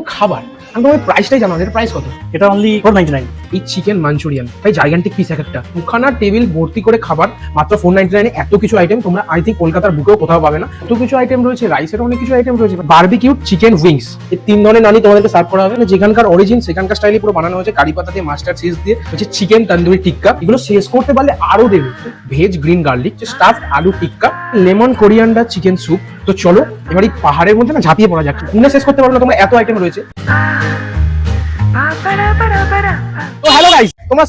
খাবার? আমি তোমার প্রাইসটাই জানো এর প্রাইস কত? এটা অনলি ফোর নাইনটি নাইন এই চিকেন মাঞ্চুরিয়ান তাই জাইগান্টিক পিস এক একটা। দুখানা টেবিল ভর্তি করে খাবার, মাত্র ফোর নাইনটি নাইনে এত কিছু আইটেম তোমরা আই থিঙ্ক কলকাতার বুকেও কোথাও পাবে না। এত কিছু আইটেম রয়েছে রাইসের অনেক কিছু আইটেম রয়েছে। বারবিকিউড চিকেন উইংস এই তিন ধরনের নানি তোমাদেরকে সার্ভ করা হবে। মানে যেখানকার অরিজিন সেখানকার স্টাইলে পুরো বানানো হয়েছে। কারি পাতা দিয়ে মাস্টার চিজ দিয়ে হচ্ছে চিকেন তন্দুরি টিক্কা এগুলো শেষ করতে পারলে আরও দেবে veg green garlic stuff aloo tikka lemon coriander chicken soup তো চলো, এবার এই পাহাড়ের মধ্যে না ঝাঁপিয়ে পড়া যাক। গুনে শেষ করতে পারবে না তোমরা এত আইটেম রয়েছে।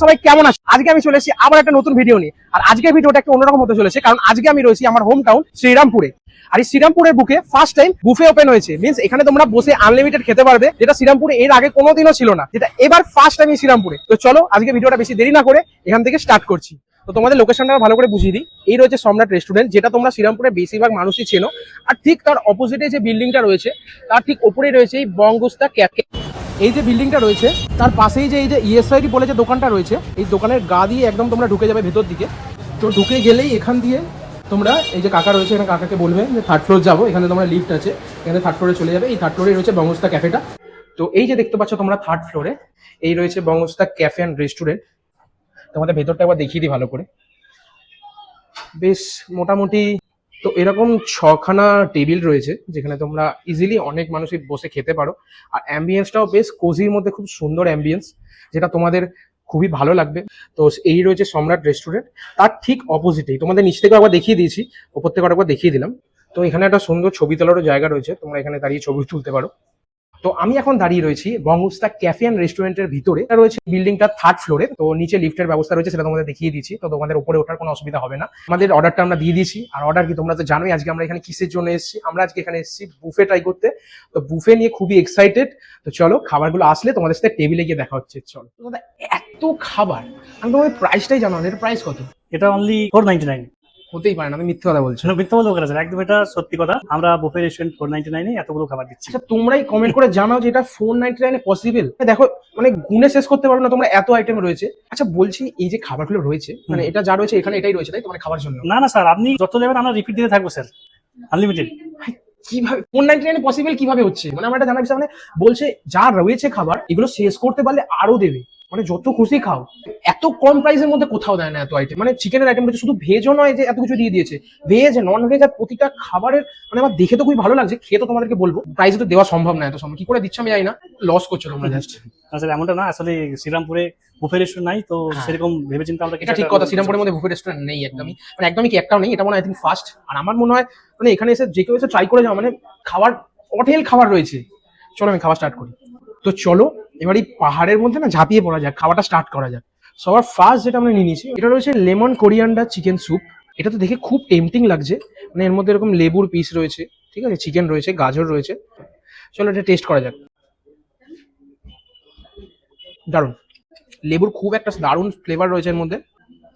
সবাই কেমন আছো? আজকে আমি চলে এসেছি আবার একটা নতুন ভিডিও নিয়ে। আর আজকের ভিডিওটা একটু অন্যরকম হতে চলেছে, কারণ আজকে আমি রয়েছি আমার হোম টাউন শ্রীরামপুরে। আর এই শ্রীরামপুরের বুকে ফার্স্ট টাইম বুফে ওপেন হয়েছে। মিন্স এখানে তোমরা বসে আনলিমিটেড খেতে পারবে, যেটা শ্রীরামপুরে এর আগে কোনোদিনও ছিল না, যেটা এবার ফার্স্ট টাইম শ্রীরামপুরে। তো চলো, আজকে ভিডিওটা বেশি দেরি না করে এখান থেকে স্টার্ট করছি। তো তোমাদের লোকেশনটা ভালো করে বুঝিয়ে দিই। এই রয়েছে সম্রাট রেস্টুরেন্ট যেটা তোমরা শ্রীরামপুরে বেশিরভাগ মানুষই চেনো। আর ঠিক তার অপোজিটে যে বিল্ডিংটা রয়েছে, তার ঠিক ওপরেই রয়েছে এই বঙ্গুস্তা ক্যাফে এই যে বিল্ডিংটা রয়েছে, তার পাশেই যে এই যে ইএসআইডি বলে যে দোকানটা রয়েছে, এই দোকানের গা দিয়ে একদম তোমরা ঢুকে যাবে ভেতর দিকে। তো ঢুকে গেলেই এখান দিয়ে তোমরা এই যে কাকা রয়েছে, এখানে কাকাকে বলবে যে থার্ড ফ্লোর যাব, এখানে তোমরা লিফট আছে, এখানে থার্ড ফ্লোরে চলে যাবে, এই থার্ড ফ্লোরে রয়েছে বঙ্গস্তা ক্যাফেটা তো এই যে দেখতে পাচ্ছ তোমরা থার্ড ফ্লোরে এই রয়েছে বঙ্গস্তা ক্যাফে অ্যান্ড রেস্টুরেন্ট তোমাদের ভেতরটা একবার দেখিয়ে দিই ভালো করে। বেশ, মোটামুটি তো এরকম ছখানা টেবিল রয়েছে, যেখানে তোমরা ইজিলি অনেক মানুষই বসে খেতে পারো। আর অ্যাম্বিয়েন্সটাও বেশ কোজির মধ্যে খুব সুন্দর অ্যাম্বিয়েন্স যেটা তোমাদের খুবই ভালো লাগবে। তো এই রয়েছে সম্রাট রেস্টুরেন্ট তার ঠিক অপোজিটেই তোমাদের নিচ থেকে একবার দেখিয়ে দিয়েছি, ওপর থেকে একবার দেখিয়ে দিলাম। তো এখানে একটা সুন্দর ছবি তোলারও জায়গা রয়েছে, তোমরা এখানে দাঁড়িয়ে ছবি তুলতে পারো। তো আমি এখন দাঁড়িয়ে রয়েছি বঙ্গুস্তা ক্যাফে অ্যান্ড রেস্টুরেন্টের ভিতরে। রয়েছে বিল্ডিংটা থার্ড ফ্লোরে, তো নিচে লিফটের ব্যবস্থা রয়েছে, সেটা তোমাদের দেখিয়ে দিচ্ছি তো তোমাদের উপরে ওঠার কোনো অসুবিধা হবে না। আমাদের অর্ডারটা আমরা দিয়ে দিয়েছি, আর অর্ডার কি তোমরা তো জানোই, আজকে আমরা এখানে কিসের জন্য এসেছি? আমরা আজকে এখানে এসেছি বুফে ট্রাই করতে। তো বুফে নিয়ে খুবই এক্সাইটেড তো চলো, খাবারগুলো আসলে তোমাদের সাথে টেবিলে গিয়ে দেখা হচ্ছে, চলো। এত খাবার আমি তোমাদের প্রাইসটাই জানো এর প্রাইস কত? এটা অনলি ফোর নাইনটি নাইন হতেই পারে না আমি মিথ্যে কথা বলছি। মিথ্যা বলতে পারে একদম এটা সত্যি কথা। আমরা বুফে রেস্টুরেন্ট ফোর নাইনটি নাইনে এতগুলো খাবার দিচ্ছি। আচ্ছা তোমরাই কমেন্ট করে জানাও যে এটা ফোর নাইনটি নাইনে পসিবল দেখো মানে গুনে শেষ করতে পারবে না তোমরা এত আইটেম রয়েছে। আচ্ছা বলছি এই যে খাবারগুলো রয়েছে মানে এটা যা রয়েছে এখানে এটাই রয়েছে তাই তোমার খাবার জন্য? না না স্যার আপনি যত নেবেন আমরা রিপিট দিতে থাকব স্যার আনলিমিটেড কীভাবে ফোর নাইনটি নাইনে পসিবল কীভাবে হচ্ছে? মানে আমার এটা জানার বিষয় মানে বলছে যা রয়েছে খাবার এগুলো শেষ করতে পারলে আরও দেবে। মানে যত খুশি খাও এত কম প্রাইসের মধ্যে কোথাও দেয় না এত আইটেম মানে চিকেনের আইটেম শুধু ভেজও নয় যে এত কিছু দিয়ে দিয়েছে। ভেজ নন ভেজ আর প্রতিটা খাবারের মানে আমার দেখে তো খুবই ভালো লাগছে খেয়ে তো তোমাদেরকে বলব। প্রাইস তো দেওয়া সম্ভব না এত সময়। কি করে দিচ্ছ আমি জানি না। লস করছ তোমরা জাস্ট আসলে এমনটা না আসলে শ্রীরামপুরে বুফে রেস্টুরেন্ট নাই তো হ্যাঁ। সেরকম ভেবেচিন্তে আমরা এটা ঠিক কথা শ্রীরামপুরের মধ্যে বুফে রেস্টুরেন্ট নেই একদমই। মানে একদমই কি একটাও নেই এটা মনে হয় থিঙ্ক ফার্স্ট আর আমার মনে হয় মানে এখানে এসে যে কেউ এসে ট্রাই করে যাও মানে খাবার অটেল খাবার রয়েছে। চলো আমি খাবার স্টার্ট করি। তো চলো এবার এই পাহাড়ের মধ্যে না ঝাঁপিয়ে পড়া যাক খাওয়াটা স্টার্ট করা যাক সবার ফার্স্ট যেটা আমরা নিয়ে নিয়েছি, এটা রয়েছে লেমন কোরিয়ান্ডার চিকেন স্যুপ এটা তো দেখে খুব টেম্পটিং লাগছে। মানে এর মধ্যে এরকম লেবুর পিস রয়েছে, ঠিক আছে? চিকেন রয়েছে, গাজর রয়েছে। চলো এটা টেস্ট করা যাক। দারুণ। লেবুর খুব একটা দারুণ ফ্লেভার রয়েছে এর মধ্যে।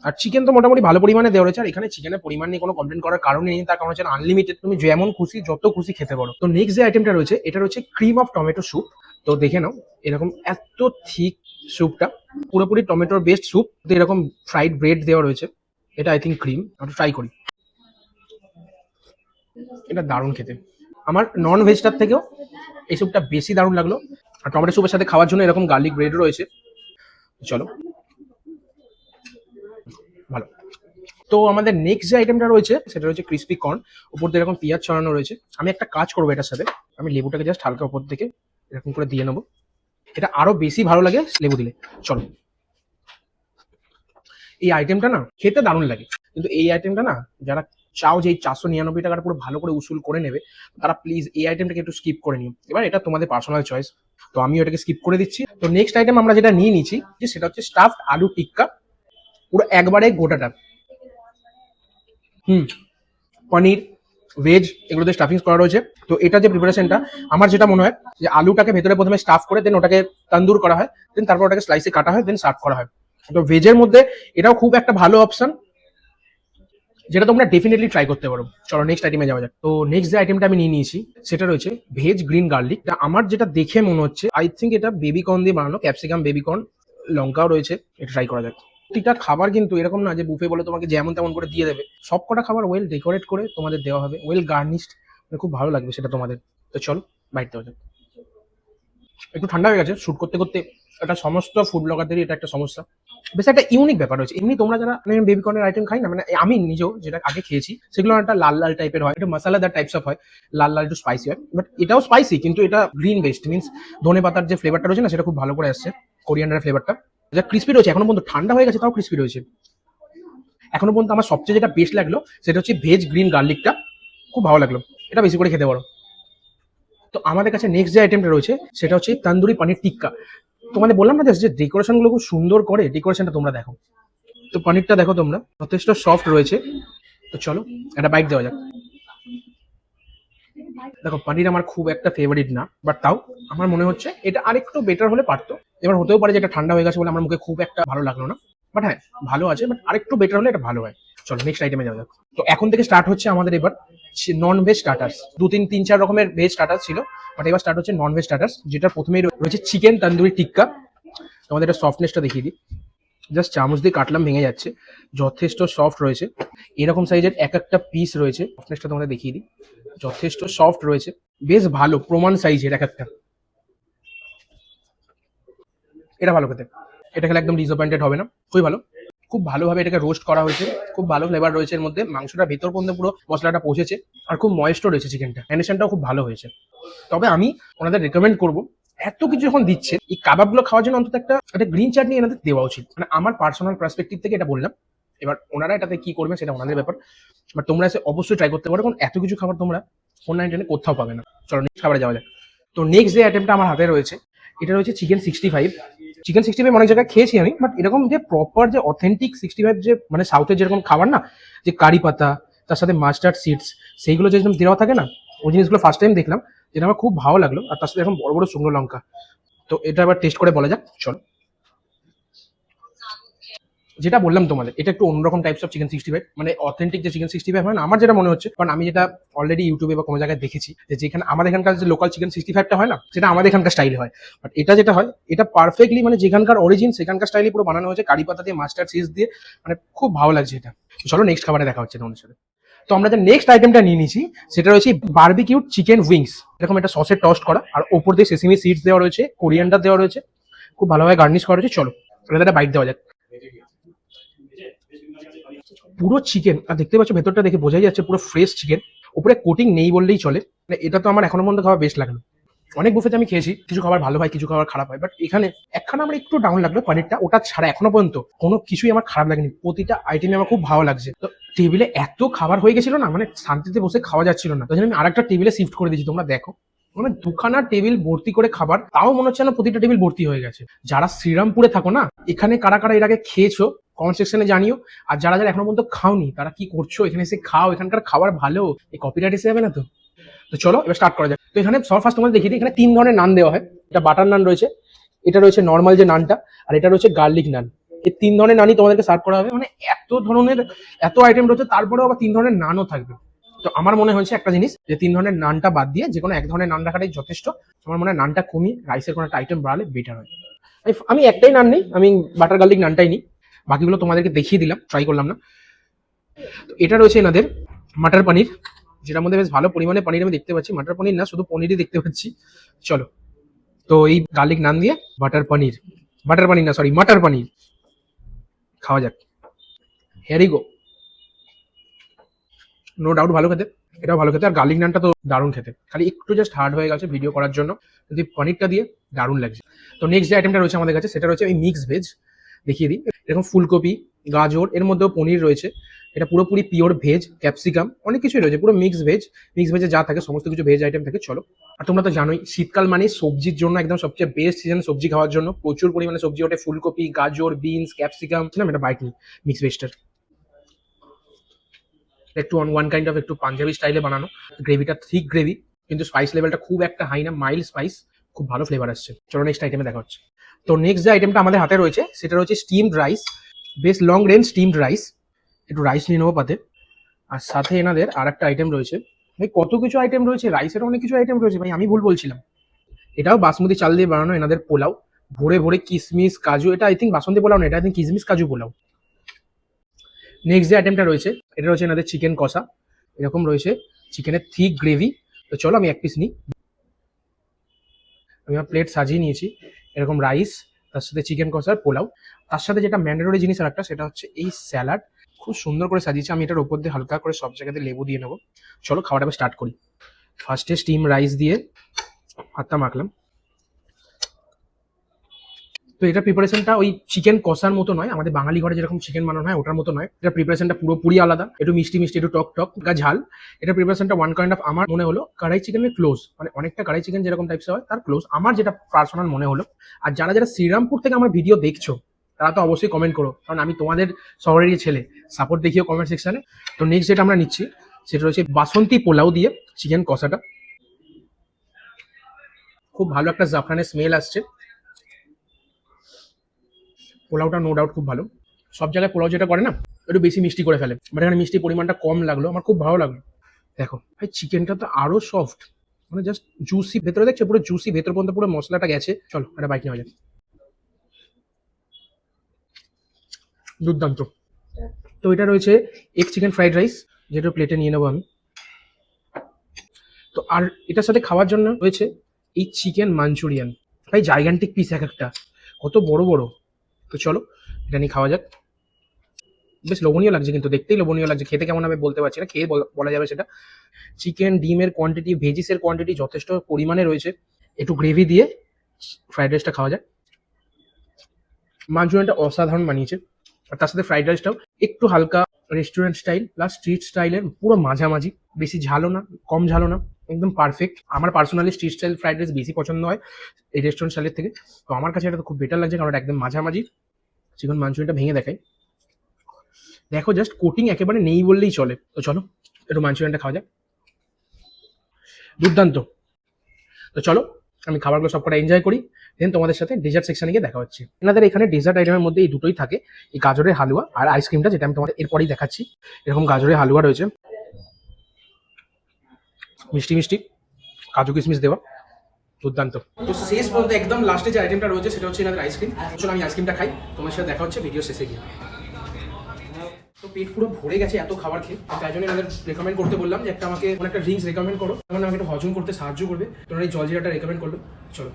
আর চিকেন তো মোটামুটি ভালো পরিমাণে দেওয়া রয়েছে, আর এখানে চিকেনের পরিমাণ নিয়ে কোনো কমপ্লেন করার কারণে নেই, তার কারণ হচ্ছে আনলিমিটেড তুমি যেমন খুশি, যত খুশি খেতে পারো। তো নেক্সট যে আইটেমটা রয়েছে, এটা রয়েছে ক্রিম অফ টমেটো স্যুপ তো দেখে নাও, এরকম এত থিক স্যুপটা পুরোপুরি টমেটোর বেস্ট স্যুপ এরকম ফ্রাইড ব্রেড দেওয়া রয়েছে। এটা আই থিঙ্ক ক্রিম আমরা ট্রাই করি। এটা দারুণ খেতে। আমার নন ভেজটার থেকেও এই স্যুপটা বেশি দারুণ লাগল। আর টমেটো স্যুপের সাথে খাওয়ার জন্য এরকম গার্লিক ব্রেড রয়েছে। চলো ভালো তো আমাদের নেক্সট যে আইটেমটা রয়েছে, সেটা রয়েছে ক্রিস্পি কর্ন উপর দিয়ে এরকম পেঁয়াজ ছড়ানো রয়েছে। আমি একটা কাজ করব এটার সাথে। আমি লেবুটাকে জাস্ট হালকা উপর থেকে এরকম করে দিয়ে নেব। এটা আরও বেশি ভালো লাগে লেবু দিলে। চলো। এই আইটেমটা না খেতে দারুণ লাগে। কিন্তু এই আইটেমটা না, যারা চাও যে এই চারশো নিরানব্বই টাকাটা পুরো ভালো করে উসুল করে নেবে, তারা প্লিজ এই আইটেমটাকে একটু স্কিপ করে নিও। এবার এটা তোমাদের পার্সোনাল চয়েস তো আমি ওটাকে স্কিপ করে দিচ্ছি। তো নেক্সট আইটেম আমরা যেটা নিয়ে নিচ্ছি, যে সেটা হচ্ছে স্টাফড আলু টিক্কা। পুরো একবারে গোটাটা। হুম। পনির ভেজ এগুলোতে স্টাফিংস করা রয়েছে। তো এটা যে প্রিপারেশনটা আমার যেটা মনে হয় যে আলুটাকে ভেতরে প্রথমে স্টাফ করে দেন ওটাকে তন্দুর করা হয় দেন তারপর ওটাকে স্লাইসে কাটা হয় দেন সার্ভ করা হয়। তো ভেজের মধ্যে এটাও খুব একটা ভালো অপশন যেটা তোমরা ডেফিনেটলি ট্রাই করতে পারো। চলো নেক্সট আইটেমে যাওয়া যাক। তো নেক্সট যে আইটেমটা আমি নিয়ে নিয়েছি, সেটা রয়েছে ভেজ গ্রিন গার্লিক আমার যেটা দেখে মনে হচ্ছে আই থিঙ্ক এটা বেবি কর্ন দিয়ে বানানো ক্যাপসিকাম বেবি কর্ন লঙ্কাও রয়েছে, এটা ট্রাই করা যাক। প্রতিটা খাবার কিন্তু এরকম না যে বুফে বলে তোমাকে যেমন তেমন করে দিয়ে দেবে। সব কটা খাবার ওয়েল ডেকোরেট করে তোমাদের দেওয়া হবে ওয়েল গার্নিশড খুব ভালো লাগবে সেটা তোমাদের। তো চলো বাইট দেওয়া যাক। একটু ঠান্ডা হয়ে গেছে শুট করতে করতে এটা সমস্ত ফুড ব্লগারদেরই এটা একটা সমস্যা। বেশ একটা ইউনিক ব্যাপার রয়েছে। এমনি তোমরা যারা বেবি কর্নের আইটেম খাই না মানে আমি নিজেও যেটা আগে খেয়েছি, সেগুলো একটা লাল লাল টাইপের হয়। একটু মশলাদার টাইপস অফ হয়, লাল লাল, একটু স্পাইসি হয়। বাট এটাও স্পাইসি কিন্তু এটা গ্রিন বেস্ট মিন্স ধনে পাতার যে ফ্লেভারটা রয়েছে না, সেটা খুব ভালো করে আসছে কোরিয়ান্ডারের ফ্লেভারটা যা ক্রিস্পি রয়েছে, এখনও পর্যন্ত ঠান্ডা হয়ে গেছে, তাও ক্রিস্পি রয়েছে। এখনও পর্যন্ত আমার সবচেয়ে যেটা বেস্ট লাগল, সেটা হচ্ছে ভেজ গ্রিন গার্লিকটা খুব ভালো লাগল, এটা বেশি করে খেতে পারো। তো আমাদের কাছে নেক্সট যে আইটেমটা রয়েছে, সেটা হচ্ছে তান্দুরি পানির টিক্কা। তোমাদের বললাম না যে ডেকোরেশনগুলো খুব সুন্দর করে ডেকোরেশনটা তোমরা দেখো। তো পানিরটা দেখো তোমরা, যথেষ্ট সফট রয়েছে। তো চলো, একটা বাইক দেওয়া যাক। দেখো, পনির আমার খুব একটা ফেভারিট না বাট তাও আমার মনে হচ্ছে এটা আরেকটু বেটার হলে পারতো। এবার হতেও পারে যে এটা ঠান্ডা হয়ে গেছে বলে আমার মুখে খুব একটা ভালো লাগল না বাট হ্যাঁ ভালো আছে বাট আরেকটু বেটার হলে এটা ভালো হয়। চলো নেক্সট আইটেমে যাওয়া যাক। তো এখন থেকে স্টার্ট হচ্ছে আমাদের এবার নন ভেজ স্টার্টার্স দু তিন তিন, চার রকমের ভেজ স্টার্টার্স ছিল বাট এবার স্টার্ট হচ্ছে নন ভেজ স্টার্টার্স যেটা প্রথমেই রয়েছে চিকেন তন্দুরি টিক্কা তোমাদের এটা সফটনেসটা দেখিয়ে দিই। জাস্ট চামচ দিয়ে কাটলাম, ভেঙে যাচ্ছে। যথেষ্ট সফট রয়েছে। এরকম সাইজের এক একটা পিস রয়েছে। সফটনেসটা তোমাদের দেখিয়ে দিই। যথেষ্ট সফট রয়েছে। বেশ ভালো, প্রমাণ সাইজের এক একটা। এটা ভালো খেতে। এটা খেলে একদম ডিসঅ্যাপয়েন্টেড হবে না। খুবই ভালো। খুব ভালোভাবে এটাকে রোস্ট করা হয়েছে। খুব ভালো ফ্লেভার রয়েছে এর মধ্যে। মাংসটা ভেতর পর্যন্ত পুরো মশলাটা পৌঁছেছে। আর খুব ময়েস্টও রয়েছে চিকেনটা ম্যানেশনটাও খুব ভালো হয়েছে। তবে আমি ওনাদের রেকমেন্ড করব এত কিছু যখন দিচ্ছে, এই কাবাবগুলো খাওয়ার জন্য অন্তত একটা একটা গ্রিন চাটনি এনাদের দেওয়া উচিত। মানে আমার পার্সোনাল পার্সপেক্টিভ থেকে এটা বললাম। এবার ওনারা এটাতে কি করবে সেটা ওনাদের ব্যাপার। বাট তোমরা এসে অবশ্যই ট্রাই করতে পারো, কারণ এত কিছু খাবার তোমরা ফোর নাইন কোথাও পাবে না। চলো নেক্সট খাবারে যাওয়া যাক। তো নেক্সট যে আইটেমটা আমার হাতে রয়েছে, এটা রয়েছে chicken sixty five chicken sixty five অনেক জায়গায় খেয়েছি আমি বাট এরকম যে প্রপার যে অথেন্টিক সিক্সটি ফাইভ যে মানে সাউথের যেরকম খাবার না, যে কারি পাতা, তার সাথে মাস্টার্ড সিডস সেইগুলো যেরকম দেওয়া থাকে না, ওই জিনিসগুলো ফার্স্ট টাইম দেখলাম। যেটা আমার খুব ভালো লাগল, আর তার সাথে এখন বড় বড় শুকনো লঙ্কা। তো এটা আবার টেস্ট করে বলা যাক, চলো। যেটা বললাম তোমাদের, এটা একটু অন্যরকম types of chicken sixty five মানে অথেন্টিক যে চিকেন সিক্সটি ফাইভ হয় না, আমার যেটা মনে হচ্ছে, কারণ আমি যেটা অলরেডি ইউটিউবে বা কোনো জায়গায় দেখেছি, যে যেখানে আমাদের এখানকার যে লোকাল চিকেন সিক্সটি ফাইভটা হয় না, সেটা আমাদের এখানকার স্টাইল হয়। বাট এটা যেটা হয়, এটা পারফেক্টলি মানে যেখানকার অরিজিন সেখানকার স্টাইলে পুরো বানানো হয়েছে, কারি পাতা দিয়ে মাস্টার্ড সিজ দিয়ে মানে খুব ভালো লাগছে এটা। চলো নেক্সট খাবারে দেখা হচ্ছে তোমাদের সাথে। তো আমরা যে নেক্সট আইটেমটা নিয়ে নিয়েছি, সেটা রয়েছে বারবিকিউড চিকেন উইংস এরকম একটা সসের টস্ট করা। আর ওপর দিয়ে সেসিমি সিডস দেওয়া রয়েছে কোরিয়ান্ডার দেওয়া রয়েছে। খুব ভালোভাবে গার্নিশ করা রয়েছে চলো এটাতে একটা বাইট দেওয়া যাক। পুরো চিকেন আর দেখতে পাচ্ছ ভেতরটা দেখে বোঝাই যাচ্ছে পুরো ফ্রেশ চিকেন উপরে কোটিং নেই বললেই চলে। মানে এটা তো আমার এখনও পর্যন্ত খাওয়া বেশ লাগল। অনেক বুফেতে আমি খেয়েছি, কিছু খাবার ভালো হয়, কিছু খাবার খারাপ হয়। বাট এখানে একখানা আমার একটু ডাউন লাগল, পনিরটা। ওটা ছাড়া এখনও পর্যন্ত কোনো কিছুই আমার খারাপ লাগেনি। প্রতিটা আইটেমে আমার খুব ভালো লাগছে। তো টেবিলে এত খাবার হয়ে গেছিল না মানে শান্তিতে বসে খাওয়া যাচ্ছিল না। তাই আমি আরেকটা টেবিলে শিফট করে দিয়েছি, তোমরা দেখো। মানে দুখানা টেবিল ভর্তি করে খাবার, তাও মনে হচ্ছে না প্রতিটা টেবিল ভর্তি হয়ে গেছে। যারা শ্রীরামপুরে থাকো না, এখানে কারা কারা এর আগে খেয়েছো কমেন্ট সেকশনে জানিও। আর যারা যারা এখনও পর্যন্ত খাওনি, তারা কি করছ? এখানে এসে খাও, এখানকার খাবার ভালো। এই কপিরাইট এসে যাবে না তো? তো চলো, এবার স্টার্ট করা যাক। তো এখানে সব ফার্স্ট তোমাদের দেখিয়ে দিই, এখানে তিন ধরনের নান দেওয়া হয়। এটা বাটার নান রয়েছে, এটা রয়েছে নর্মাল যে নানটা, আর এটা রয়েছে গার্লিক নান। এই তিন ধরনের নানই তোমাদেরকে সার্ভ করা হবে। মানে এত ধরনের, এত আইটেম রয়েছে, তারপরেও আবার তিন ধরনের নানও থাকবে। তো আমার মনে হয়েছে একটা জিনিস, যে তিন ধরনের নানটা বাদ দিয়ে যে কোনো এক ধরনের নান রাখাটাই যথেষ্ট। আমার মনে হয় নানটা কমিয়ে রাইসের কোনো একটা আইটেম বাড়ালে বেটার হয়। আমি- একটাই নান নিই, আমি বাটার গার্লিক নানটাই নিই। বাকিগুলো তোমাদেরকে দেখিয়ে দিলাম ট্রাই করলাম না। তো এটা রয়েছে এনাদের মাটার পনির যেটার মধ্যে বেশ ভালো পরিমাণে পনির আমি দেখতে পাচ্ছি। মাটার পনির না, শুধু পনিরই দেখতে পাচ্ছি। চলো। তো এই গার্লিক নান দিয়ে বাটার পনির বাটার পানির না সরি মাটার পনির খাওয়া যাক। হেয়ারি গো নো ডাউট ভালো খেতে, এটাও ভালো খেতে। আর গার্লিক নানটা তো দারুণ খেতে। খালি একটু জাস্ট হার্ড হয়ে গেছে ভিডিও করার জন্য। যদি পনিরটা দিয়ে, দারুণ লাগছে। তো নেক্সট যে আইটেমটা রয়েছে আমাদের কাছে, সেটা রয়েছে এই মিক্স ভেজ দেখিয়ে দিই। এরকম ফুলকপি, গাজর, এর মধ্যেও পনির রয়েছে। এটা পুরোপুরি পিওর ভেজ ক্যাপসিকাম অনেক কিছুই রয়েছে, পুরো মিক্স ভেজ মিক্স ভেজে যা থাকে, সমস্ত কিছু ভেজ আইটেম থাকে, চলো। আর তোমরা তো জানোই, শীতকাল মানে সবজির জন্য একদম সবচেয়ে বেস্ট সিজন সবজি খাওয়ার জন্য। প্রচুর পরিমাণে সবজি ওঠে, ফুলকপি, গাজর বিনস ক্যাপসিকাম না এটা নিই মিক্স ভেজটার একটু অন ওয়ান কাইন্ড অফ একটু পাঞ্জাবি স্টাইলে বানানো। গ্রেভিটা থিক গ্রেভি কিন্তু স্পাইস লেভেলটা খুব একটা হাই না মাইল্ড স্পাইস খুব ভালো ফ্লেভার আসছে। চলো নেক্সট আইটেমে দেখা হচ্ছে। তো নেক্সট যে আইটেমটা আমাদের হাতে রয়েছে, সেটা রয়েছে স্টিমড রাইস বেশ লং রেঞ্জ স্টিমড রাইস একটু রাইস নিয়ে নেব পাতে। আর সাথে এনাদের আর একটা আইটেম রয়েছে। ভাই, কত কিছু আইটেম রয়েছে? রাইসের অনেক কিছু আইটেম রয়েছে। ভাই, আমি ভুল বলছিলাম। এটাও বাসমতি চাল দিয়ে বানানো এনাদের পোলাও। ভরে ভরে কিসমিস, কাজু, এটা আই থিঙ্ক বাসন্তী পোলাও না, এটা আই থিঙ্ক কিসমিস, কাজু পোলাও। নেক্সট যে আইটেমটা রয়েছে, এটা রয়েছে এনাদের চিকেন কষা। এরকম রয়েছে চিকেনের থিক গ্রেভি তো চলো আমি এক পিস নিই। আমি আমার প্লেট সাজিয়ে নিয়েছি। এরকম রাইস তার সাথে চিকেন কষার পোলাও। তার সাথে যেটা ম্যান্ডেটরি জিনিস আর একটা সেটা হচ্ছে এই স্যালাড খুব সুন্দর করে সাজিয়েছে। আমি এটার উপর দিয়ে হালকা করে সব জায়গাতে লেবু দিয়ে নেব। চলো খাওয়াটা স্টার্ট করি। ফার্স্টে স্টিম রাইস দিয়ে ভাতটা মাখলাম। তো এটা প্রিপারেশনটা ওই চিকেন কষার মতো নয়, আমাদের বাঙালি ঘরে যেরকম চিকেন বানানো হয় ওটার মতো নয়। এটা প্রিপারেশনটা পুরোপুরি আলাদা, একটু মিষ্টি মিষ্টি, একটু টক টক, গা ঝাল। এটা প্রিপারেশনটা ওয়ান কাইন্ড অফ আমার মনে হলো কড়াই চিকেনের ক্লোজ মানে অনেকটা কড়াই চিকেন যেরকম টাইপস হয়, তার ক্লোজ আমার যেটা পার্সোনাল মনে হলো, আর যারা যারা শ্রীরামপুর থেকে আমার ভিডিও দেখছ তারা তো অবশ্যই কমেন্ট করো। কারণ আমি তোমাদের শহরেরই ছেলে। সাপোর্ট দেখিও কমেন্ট সেকশনে তো নেক্সট যেটা আমরা নিচ্ছি, সেটা হচ্ছে বাসন্তী পোলাও দিয়ে চিকেন কষাটা। খুব ভালো একটা জাফরানের স্মেল আসছে। পোলাওটা নো ডাউট খুব ভালো। সব জায়গায় পোলাও যেটা করে না, একটু বেশি মিষ্টি করে ফেলে। বাট এখানে মিষ্টির পরিমাণটা কম লাগল, আমার খুব ভালো লাগল। দেখো, ভাই চিকেনটা তো আরও সফট মানে জাস্ট জুসি ভেতরে, দেখছ পুরো জুসি ভেতর পর্যন্ত পুরো মশলাটা গেছে। চলো, একটা বাইক নেওয়া যাক। দুর্দান্ত। তো এটা রয়েছে এগ চিকেন ফ্রাইড রাইস যেটা প্লেটে নিয়ে নেব আমি। তো আর এটার সাথে খাওয়ার জন্য রয়েছে এই চিকেন মাঞ্চুরিয়ান ভাই জাইগান্টিক পিস এক একটা। কত বড় বড়। তো চলো, এটা নিয়ে খাওয়া যাক। বেশ লোভনীয় লাগছে কিন্তু, দেখতেই লোভনীয় লাগছে। খেতে কেমন হবে বলতে পারছি না, খেয়ে বল- যাবে সেটা। চিকেন ডিমের কোয়ান্টিটি ভেজিসের কোয়ান্টিটি যথেষ্ট পরিমাণে রয়েছে। একটু গ্রেভি দিয়ে ফ্রাইড রাইসটা খাওয়া যায় মাঞ্চুরিয়ানটা অসাধারণ বানিয়েছে। আর তার সাথে ফ্রাইড রাইসটাও একটু হালকা রেস্টুরেন্ট স্টাইল প্লাস স্ট্রিট স্টাইলের পুরো মাঝামাঝি। বেশি ঝালও না, কম ঝালও না, একদম পারফেক্ট আমার personally street style fried rice বেশি পছন্দ হয় এই রেস্টুরেন্ট স্টাইলের থেকে। তো আমার কাছে এটা তো খুব বেটার লাগছে কারণ একদম মাঝামাঝি। চিকেন মাঞ্চুরিয়ানটা ভেঙে দেখাই। দেখো জাস্ট কোটিং একেবারে নেই বললেই চলে। তো চলো, একটু মাঞ্চুরিয়ানটা খাওয়া যাক। দুর্দান্ত। তো চলো আমি খাবারগুলো সব সবকটা এনজয় করি দেন তোমাদের সাথে ডেজার্ট সেকশনে গিয়ে দেখা হচ্ছে। এনাদের এখানে ডেজার্ট আইটেমের মধ্যে এই দুটোই থাকে, এই গাজরের হালুয়া আর আইসক্রিমটা যেটা আমি তোমাদের এরপরেই দেখাচ্ছি। এরকম গাজরের হালুয়া রয়েছে। মিষ্টি মিষ্টি, কাজু কিশমিশ দেওয়া, দুর্দান্ত। তো শেষ পর্যন্ত একদম লাস্টে যে আইটেমটা রয়েছে, সেটা হচ্ছে এনাদের আইসক্রিম চলো আমি আইসক্রিমটা খাই, তোমার সাথে দেখা হচ্ছে ভিডিও শেষে গিয়ে। তো পেট পুরো ভরে গেছে এত খাবার খেয়ে। তাই জন্য আমাদের রেকমেন্ড করতে বললাম যে একটা আমাকে কোনো একটা ড্রিঙ্কস রেকমেন্ড করো। তখন আমাকে একটু হজম করতে সাহায্য করবে। তোমার এই জলজিরাটা রেকমেন্ড করল চলো।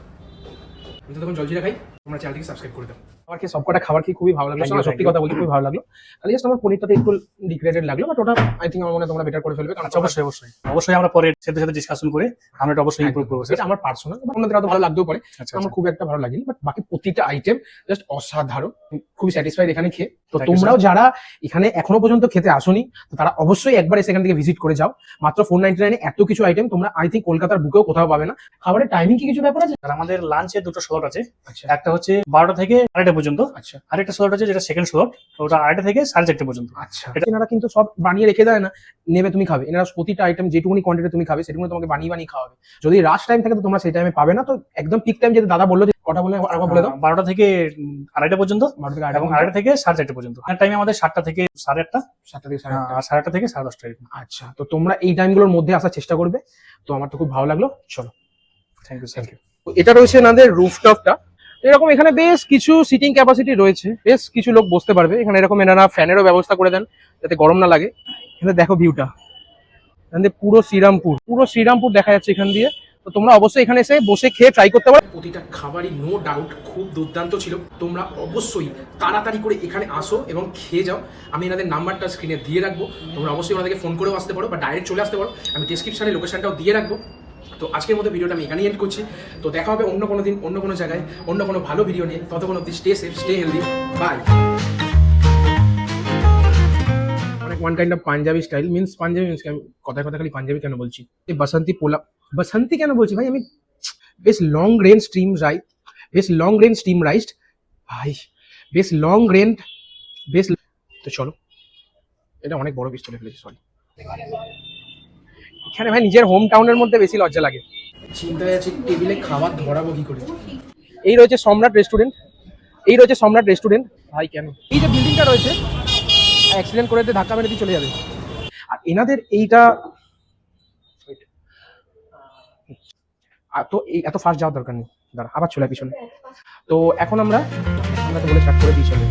আমি তো তখন জলজিরা খাই। তোমরা চ্যানেলটিকে সাবস্ক্রাইব করে দাও। আমার খেয়ে সবকটা খাবার খেয়ে খুবই ভালো লাগল সত্যি কথা বলতে খুবই ভালো লাগল। তাহলে জাস্ট আমার পনিরটাতে একটু ডিগ্রেডেড লাগল বাট ওটা আই থিঙ্ক আমার মনে তোমরা বেটার করে ফেলবে কারণ আচ্ছা অবশ্যই অবশ্যই। অবশ্যই আমরা পরে সাথে সাথে ডিসকাশন করে আমরা এটা অবশ্যই ইমপ্রুভ করব সেটা আমার পার্সোনাল অন্যদের হয়তো ভালো লাগতেও পারে আচ্ছা আমার খুব একটা ভালো লাগেনি বাট বাকি প্রতিটা আইটেম জাস্ট অসাধারণ খুবই স্যাটিসফাইড এখানে খেয়ে। তো তোমরাও যারা এখানে এখনও পর্যন্ত খেতে আসোনি তো তারা অবশ্যই একবার এসে এখান থেকে ভিজিট করে যাও। মাত্র ফোর নাইনটি নাইনে এত কিছু আইটেম তোমরা আই থিঙ্ক কলকাতার বুকেও কোথাও পাবে না। খাবারের টাইমিং কি কিছু ব্যাপার আছে? আমাদের লাঞ্চে দুটো স্লট আছে। আচ্ছা। একটা হচ্ছে বারোটা থেকে আড়াইটা পর্যন্ত। আচ্ছা। আরেকটা স্লট আছে যেটা সেকেন্ড স্লট ওটা আড়াইটা থেকে সাড়ে চারটে পর্যন্ত। আচ্ছা। এনারা কিন্তু সব বানিয়ে রেখে দেয় না নেবে তুমি খাবে। এনারা প্রতিটা আইটেম যেটুকুনি কোয়ান্টিটি তুমি খাবে সেটুকুনি তোমাকে বানিয়ে বানিয়ে খাওয়াবে। যদি রাশ টাইম থাকে তো তোমরা সেই টাইমে পাবে না। তো একদম পিক টাইম যেটা দাদা বলল যে কটা বলে আরেকবার বলে দাও। বারোটা থেকে আড়াইটা পর্যন্ত এবং আড়াইটা থেকে সাড়ে চারটে পর্যন্ত। আর টাইমে আমাদের সাতটা থেকে সাড়ে আটটা। সাতটা থেকে সাড়ে আটটা। সাড়ে আটটা থেকে সাড়ে দশটা আচ্ছা তো তোমরা এই টাইমগুলোর মধ্যে আসার চেষ্টা করবে। তো আমার তো খুব ভালো লাগল। চলো। থ্যাংক ইউ থ্যাংক ইউ এটা রয়েছে এনাদের রুফটপটা এরকম এখানে বেশ কিছু সিটিং ক্যাপাসিটি রয়েছে। বেশ কিছু লোক বসতে পারবে। এখানে এরকম এনারা ফ্যানেরও ব্যবস্থা করে দেন, যাতে গরম না লাগে। এখানে দেখো ভিউটা এখানে পুরো শ্রীরামপুর। পুরো শ্রীরামপুর দেখা যাচ্ছে এখান দিয়ে। তো তোমরা অবশ্যই এখানে এসে বসে খেয়ে ট্রাই করতে পারো। প্রতিটা খাবারই নো ডাউট খুব দুর্দান্ত ছিল। তোমরা অবশ্যই তাড়াতাড়ি করে এখানে আসো এবং খেয়ে যাও। আমি এনাদের নাম্বারটা স্ক্রিনে দিয়ে রাখব। তোমরা অবশ্যই ওনাদেরকে ফোন করেও আসতে পারো বা ডাইরেক্ট চলে আসতে পারো। আমি ডিসক্রিপশনে লোকেশনটাও দিয়ে রাখব। তো আজকের মতো ভিডিওটা আমি এখানেই এন্ড করছি। তো দেখা হবে অন্য কোনো দিন, অন্য কোনো জায়গায়, অন্য কোনো ভালো ভিডিও নিয়ে। ততক্ষণ অব্দি stay safe stay healthy bye one kind of Punjabi style means Punjabi means কথায় কথা খালি পাঞ্জাবি কেন বলছি? এই বাসন্তী পোলা বাসন্তী কেন বলছি? ভাই, আমি বেশ লং রেঞ্জ স্টিম রাইস বেশ লং রেঞ্জ স্টিম রাইসড ভাই, বেশ লং রেঞ্জ বেশ, তো চলো। এটা অনেক বড় পিস তুলে ফেলেছি সরি এখানে ভাই নিজের হোম টাউনের মধ্যে বেশি লজ্জা লাগে। চিন্তায় আছি টেবিলে খাবার ধরাবো কি করে? এই রয়েছে সম্রাট রেস্টুরেন্ট এই রয়েছে সম্রাট রেস্টুরেন্ট ভাই কেন? এই যে বিল্ডিংটা রয়েছে অ্যাক্সিডেন্ট করে দিয়ে ধাক্কা মেরে দিয়ে চলে যাবে। আর এনাদের এইটা তো এই এত ফাস্ট যাওয়ার দরকার নেই। দাঁড়া আবার চলে পিছনে। তো এখন আমরা আমরা তো বলে স্টার্ট করে দিই চলে